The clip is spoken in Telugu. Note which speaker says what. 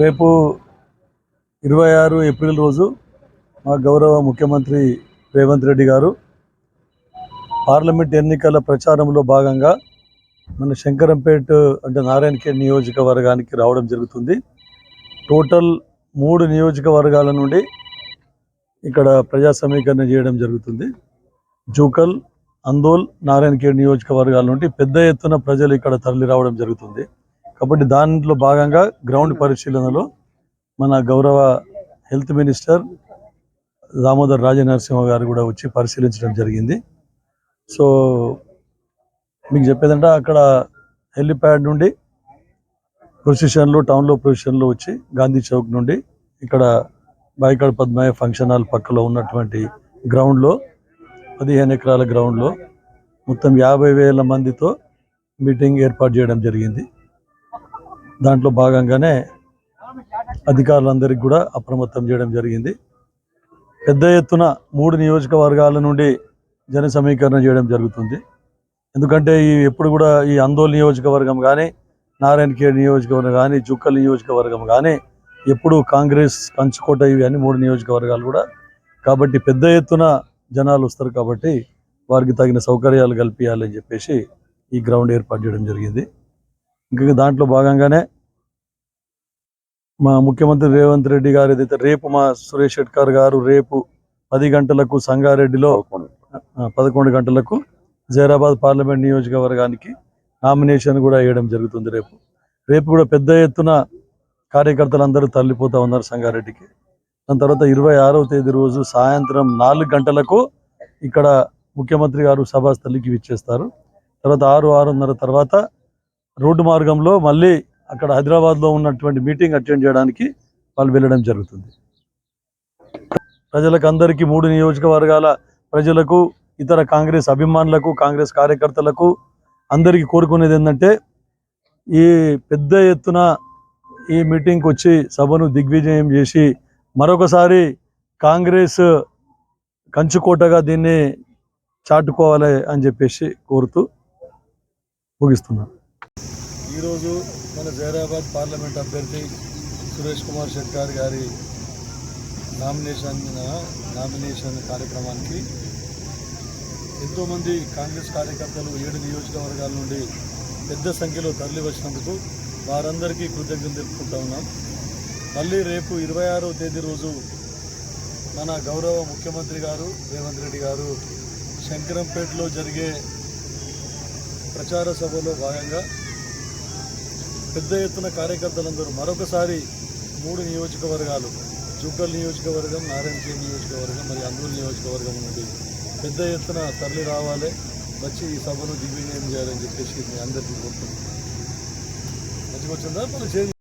Speaker 1: రేపు ఇరవై ఆరు ఏప్రిల్ రోజు మా గౌరవ ముఖ్యమంత్రి రేవంత్ రెడ్డి గారు పార్లమెంట్ ఎన్నికల ప్రచారంలో భాగంగా మన శంకరంపేట అంటే నారాయణఖేడ్ నియోజకవర్గానికి రావడం జరుగుతుంది. టోటల్ మూడు నియోజకవర్గాల నుండి ఇక్కడ ప్రజా సమీకరణ చేయడం జరుగుతుంది. జూకల్ అందోల్ నారాయణఖేడ్ నియోజకవర్గాల నుండి పెద్ద ఎత్తున ప్రజలు ఇక్కడ తరలి రావడం జరుగుతుంది. కాబట్టి దాంట్లో భాగంగా గ్రౌండ్ పరిశీలనలో మన గౌరవ హెల్త్ మినిస్టర్ దామోదర్ రాజనరసింహ గారు కూడా వచ్చి పరిశీలించడం జరిగింది. సో మీకు చెప్పేదంటే అక్కడ హెలిప్యాడ్ నుండి ప్రొసిషన్లు టౌన్లో ప్రొసిషన్లో వచ్చి గాంధీ చౌక్ నుండి ఇక్కడ బాయికాడ్ పద్మయ్య ఫంక్షన్ హాల్ పక్కలో ఉన్నటువంటి గ్రౌండ్లో పదిహేను ఎకరాల గ్రౌండ్లో మొత్తం యాభై వేల మందితో మీటింగ్ ఏర్పాటు చేయడం జరిగింది. దాంట్లో భాగంగానే అధికారులందరికీ కూడా అప్రమత్తం చేయడం జరిగింది. పెద్ద ఎత్తున మూడు నియోజకవర్గాల నుండి జన సమీకరణ చేయడం జరుగుతుంది. ఎందుకంటే ఈ ఎప్పుడు కూడా ఈ ఆందోళన నియోజకవర్గం కానీ నారాయణఖేడ్ నియోజకవర్గం కానీ జుక్కల్ నియోజకవర్గం కానీ ఎప్పుడు కాంగ్రెస్ కంచుకోట ఇవి అని మూడు నియోజకవర్గాలు కూడా. కాబట్టి పెద్ద ఎత్తున జనాలు వస్తారు కాబట్టి వారికి తగిన సౌకర్యాలు కల్పించాలని చెప్పేసి ఈ గ్రౌండ్ ఏర్పాటు చేయడం జరిగింది. ఇంకా దాంట్లో భాగంగానే మా ముఖ్యమంత్రి రేవంత్ రెడ్డి గారు ఏదైతే రేపు మా సురేష్ షెట్కర్ గారు రేపు పది గంటలకు సంగారెడ్డిలో పదకొండు గంటలకు జైరాబాద్ పార్లమెంట్ నియోజకవర్గానికి నామినేషన్ కూడా వేయడం జరుగుతుంది రేపు. రేపు కూడా పెద్ద ఎత్తున కార్యకర్తలు అందరూ తరలిపోతా ఉన్నారు సంగారెడ్డికి. దాని తర్వాత ఇరవై ఆరవ తేదీ రోజు సాయంత్రం నాలుగు గంటలకు ఇక్కడ ముఖ్యమంత్రి గారు సభాస్థలికి విచ్చేస్తారు. తర్వాత ఆరు ఆరున్నర తర్వాత రోడ్డు మార్గంలో మళ్ళీ అక్కడ హైదరాబాద్లో ఉన్నటువంటి మీటింగ్ అటెండ్ చేయడానికి వాళ్ళు వెళ్ళడం జరుగుతుంది. ప్రజలకు అందరికీ మూడు నియోజకవర్గాల ప్రజలకు ఇతర కాంగ్రెస్ అభిమానులకు కాంగ్రెస్ కార్యకర్తలకు అందరికీ కోరుకునేది ఏంటంటే ఈ పెద్ద ఎత్తున ఈ మీటింగ్కి వచ్చి సభను దిగ్విజయం చేసి మరొకసారి కాంగ్రెస్ కంచుకోటగా దీన్ని చాటుకోవాలి అని చెప్పేసి కోరుతూ ముగిస్తున్నాను ఈరోజు మన జైరాబాద్ పార్లమెంట్ అభ్యర్థి సురేష్ కుమార్ షెట్టార్ గారి నామినేషన్ నామినేషన్ కార్యక్రమానికి ఎంతోమంది కాంగ్రెస్ కార్యకర్తలు ఏడు నియోజకవర్గాల నుండి పెద్ద సంఖ్యలో తరలి వచ్చినందుకు వారందరికీ కృతజ్ఞతలు తెలుపుకుంటా ఉన్నాం. మళ్ళీ రేపు ఇరవై ఆరో తేదీ రోజు మన గౌరవ ముఖ్యమంత్రి గారు రేవంత్ రెడ్డి గారు శంకరంపేటలో జరిగే ప్రచార సభలో భాగంగా పెద్ద ఎత్తున కార్యకర్తలందరూ మరొకసారి మూడు నియోజకవర్గాలు జుక్కల్ నియోజకవర్గం నారాయణఖేడ్ నియోజకవర్గం మరియు అందూరు నియోజకవర్గం నుండి పెద్ద ఎత్తున తరలి రావాలి. వచ్చి ఈ సభను దిగ్విజయం చేయాలని చెప్పేసి మీ అందరికీ కోరుతున్నాను మంచిగా వచ్చిందా? మన చేంజ్